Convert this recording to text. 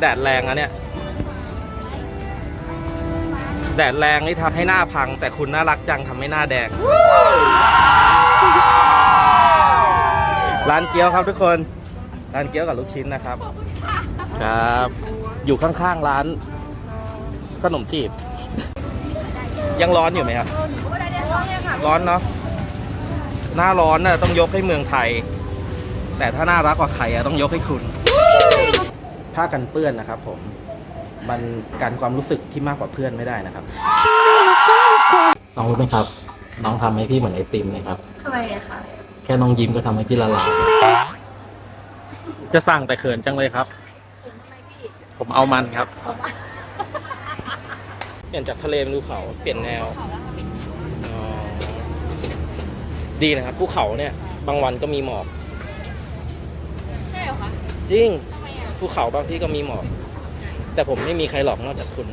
แดดแรงอะเนี่ย แดดแรงนี่ทำให้หน้าพัง แต่คุณน่ารักจังทำให้หน้าแดง ร้านเกี๊ยวครับทุกคน ร้านเกี๊ยวกับลูกชิ้นนะครับ ครับ อยู่ข้างๆร้านขนมจีบ ยังร้อนอยู่ไหมครับ ร้อนเนาะ หน้าร้อนน่ะต้องยกให้เมืองไทย แต่ถ้าน่ารักกว่าใครอะต้องยกให้คุณ ผ้ากันเปื้อนนะครับ ผมมันกันความรู้สึกที่มากกว่าเพื่อนไม่ได้นะครับ น้องรู้ไหมครับ น้องทำให้พี่เหมือนไอติมเลยครับ ทำไมอะคะแค่น้องยิ้มก็ทำให้พี่ละลายจะสั่งแต่เขินจังเลยครับ ผมเอามันครับ เปลี่ยนจากทะเลเป็นภูเขาเปลี่ยนแนวอ๋อดีนะครับภูเขาเนี่ย บางวันก็มีหมอก ใช่เหรอคะ จริง ภูเขาบางที่ก็มีหมอกแต่ผมไม่มีใครหลอกนอกจากคุณ